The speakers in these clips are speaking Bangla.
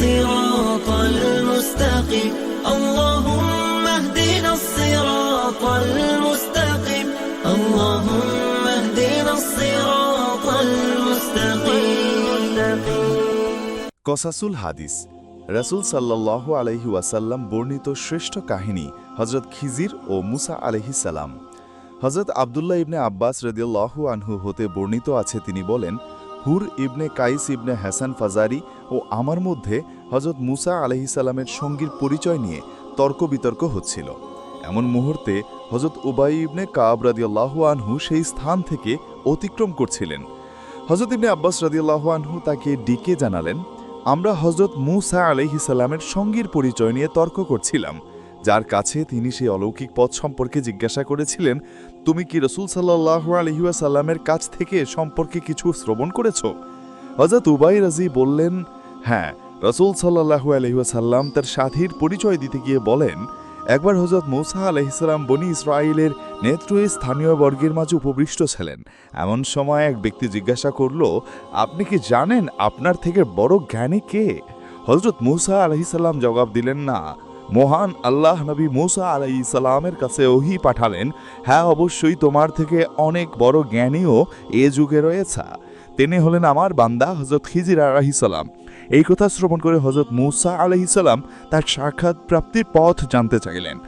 الصراط المستقيم اللهم اهدنا الصراط المستقيم اللهم اهدنا الصراط المستقيم কসাসুল হাদিস রাসূল সাল্লাল্লাহু আলাইহি ওয়াসাল্লাম বর্ণিত শ্রেষ্ঠ কাহিনী হজরত খিজির ও মুসা আলাইহিস সালাম হজরত আবদুল্লাহ ইবনে আব্বাস রদিয়াল্লাহু আনহু হতে বর্ণিত আছে তিনি বলেন হুর ইবনে কাইস ইবনে হাসান ফাজারি ও আমার মধ্যে হজরত মুসা আলহিসাল্লামের সঙ্গীর পরিচয় নিয়ে তর্ক বিতর্ক হচ্ছিল। এমন মুহূর্তে হজরত উবাই ইবনে কাব রাদিয়াল্লাহু আনহু সেই স্থান থেকে অতিক্রম করছিলেন। হজরত ইবনে আব্বাস রাদিয়াল্লাহু আনহু তাকে ডিকে জানালেন, আমরা হজরত মুসা আলহিসাল্লামের সঙ্গীর পরিচয় নিয়ে তর্ক করছিলাম। যার কাছে তিনি সেই অলৌকিক পথ সম্পর্কে জিজ্ঞাসা করেছিলেন, তুমি কি রসুল সাল্লাহ আলহিউসাল্লামের কাছ থেকে সম্পর্কে কিছু শ্রবণ করেছ? হজরত উবাই রাজি বললেন হ্যাঁ রসুল সাল্লাহু আলহিউসাল্লাম তার সাথীর পরিচয় দিতে গিয়ে বলেন, একবার হজরত মৌসা আলহিসাল্লাম বনি ইসরায়েলের নেত্রী স্থানীয় বর্গের মাঝে উপবিষ্ট ছিলেন। এমন সময় এক ব্যক্তি জিজ্ঞাসা করল, আপনি কি জানেন আপনার থেকে বড় জ্ঞানী কে? হজরত মৌসা আলহিসাল্লাম জবাব দিলেন, না মহান আল্লাহ নবী মুসা আলাই সালামের কাছে ওহি পাঠালেন হ্যাঁ অবশ্যই তোমার থেকে অনেক বড় জ্ঞানীও এ যুগে রয়েছে। তিনি হলেন আমার বান্দা হজরত খিজির আলাহিসাল্লাম এই কথা শ্রবণ করে হজরত মুসা আলহিসাল্লাম তার সাক্ষাৎ প্রাপ্তির পথ জানতে চাইলেন।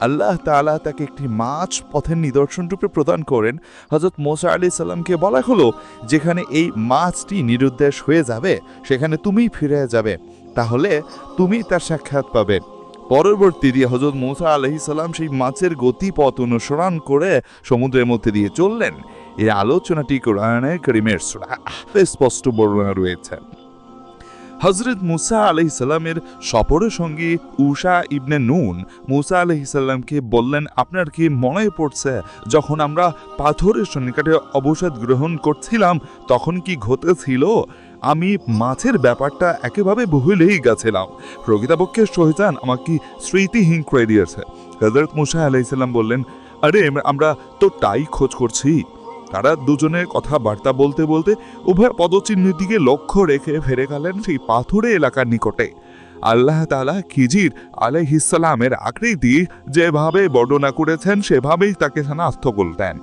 আল্লাহ তাআলা তাকে একটি মাছ পথের নিদর্শন রূপে প্রদান করেন। হজরত মোসা আলি সাল্লামকে বলা হলো, যেখানে এই মাছটি নিরুদ্দেশ হয়ে যাবে, সেখানে তুমিই ফিরে যাবে। তাহলে তুমি তার সাক্ষাৎ পাবে। পরবর্তী দিয়ে হজরত মৌসা আলহি সাল্লাম সেই মাছের গতিপথ অনুসরণ করে সমুদ্রের মধ্যে দিয়ে চললেন। এই আলোচনাটি কোরআনে করিমের স্পষ্ট বর্ণনা রয়েছে। হজরত মুসা আলহিসাল্লামের সফরের সঙ্গী উষা ইবনে নুন মুসা আলহিসাল্লামকে বললেন, আপনার কি মনে পড়ছে যখন আমরা পাথরের সন্নিকটে অবসাদ গ্রহণ করছিলাম, তখন কি ঘটেছিল? আমি মাছের ব্যাপারটা একেবারে ভুলেই গেছিলাম। প্রকৃতপক্ষে শহীদান আমাকে স্মৃতিহীন করে দিয়েছে। হজরত মুসা আলাইসাল্লাম বললেন, আরে, আমরা তো তাই খোঁজ করছি। তারা দুজনে কথাবার্তা বলতে বলতে উভয় পদচিহ্নের দিকে লক্ষ্য রেখে ফেরে গেলেন সেই পাথুরে এলাকার নিকটে। আল্লাহ তালা খিজির আলাইহিসালামের আকৃতি যেভাবে বর্ণনা করেছেন, সেভাবেই তাকে শনাক্ত করতেন